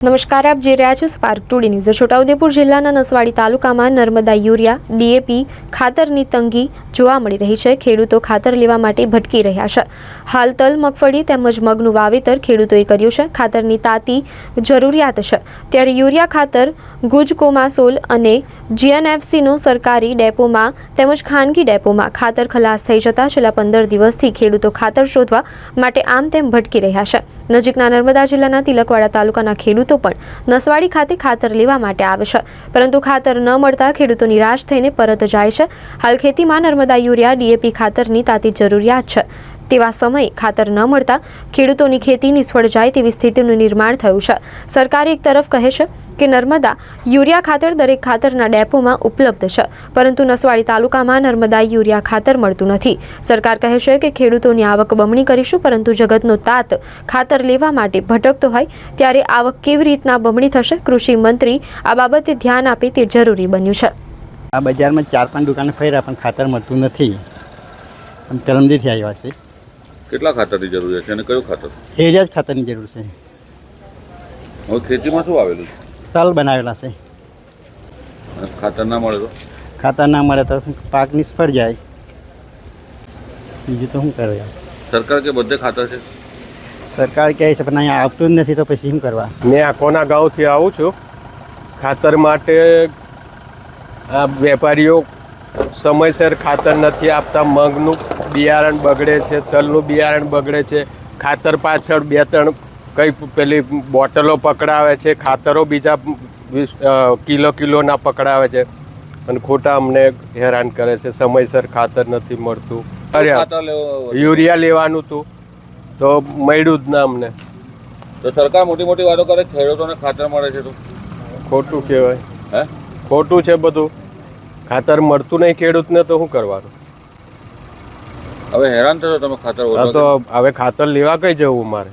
નમસ્કાર, આપ જે રહ્યા છો સ્પાર્ક ટુડે ન્યૂઝ છોટાઉદેપુર જિલ્લાના નસવાડી તાલુકામાં નર્મદા યુરિયા, ડીએપી, ખાતરની તંગી જોવા મળી રહી છે. ખેડૂતો ખાતર લેવા માટે ભટકી રહ્યા છે. હાલ તલ, મગફળી તેમજ મગનું વાવેતર ખેડૂતોએ કર્યું છે. ખાતરની તાતી જરૂરિયાત છે. ત્યારે યુરિયા ખાતર ગુજકોમાસોલ અને જીએનએફસીનો સરકારી ડેપોમાં તેમજ ખાનગી ડેપોમાં ખાતર ખલાસ થઈ જતા છેલ્લા પંદર દિવસથી ખેડૂતો ખાતર શોધવા માટે આમ તેમ ભટકી રહ્યા છે. નજીકના નર્મદા જિલ્લાના તિલકવાડા તાલુકાના ખેડૂતો પણ નસવાડી ખાતે ખાતર લેવા માટે આવે છે. પરંતુ ખાતર ન મળતા ખેડૂતો નિરાશ થઈને પરત જાય છે. હાલ ખેતીમાં નર્મદા યુરિયા, ડીએપી ખાતરની તાતી જરૂરિયાત છે. તેવા સમયે ખાતર ન મળતા ખેડૂતોની ખેતી નિષ્ફળ જાય તેવી સ્થિતિનું નિર્માણ થયું છે. સરકાર એક તરફ કહે છે કે નર્મદા યુરિયા ખાતર દરેક ખાતરના ડેપોમાં ઉપલબ્ધ છે, પરંતુ નસવાડી તાલુકામાં નર્મદા યુરિયા ખાતર મળતું નથી. સરકાર કહે છે કે ખેડૂતોની આવક બમણી કરીશું, પરંતુ જગતનો તાત ખાતર લેવા માટે ભટકતો હોય ત્યારે આવક કેવી રીતના બમણી થશે, કૃષિ મંત્રી આ બાબતે ધ્યાન આપે તે જરૂરી બન્યું છે. આ બજારમાં ચાર પાંચ દુકાને ફર્યા, પણ ખાતર મળતું નથી. આમ આવ્યા છે. કેટલા ખાતરની જરૂરિયાત છે અને કયું ખાતર? એરિયા જ ખાતરની જરૂર છે. હવે ખેતીમાં શું આવેલું છે? તલ બનાવેલા છે. અને ખાતર ના મળે તો? ખાતર ના મળે તો પાક નિષ્ફળ જાય. બીજું તો શું કરે? યાર સરકાર કે બધે ખાતર છે? સરકાર કહે છે પણ અહીંયા આવતું જ નથી તો પછી શું કરવા? મેં આખોના ગાંવથી આવું છું. ખાતર માટે આ વેપારીઓ સમયસર ખાતર નથી આપતા મગનું બિયારણ બગડે છે તલનું બિયારણ બગડે છે ખાતર પાછળ બે ત્રણ કઈ પેલી બોટલો પકડાવે છે ખાતરો બીજા કિલો કિલોના પકડાવે છે અને ખોટા અમને હેરાન કરે છે સમયસર ખાતર નથી મળતું. અરે યુરિયા લેવાનું હતું તો મળ્યું જ ના અમને. તો સરકાર મોટી મોટી વાતો કરે ખેડૂતોને ખાતર મળે છે તો. ખોટું કહેવાય. હે? ખોટું છે બધું. ખાતર મળતું નહીં ખેડૂતને તો શું કરવાનું? હવે હેરાન થતો તમે ખાતર તો હવે ખાતર લેવા કઈ જવું મારે?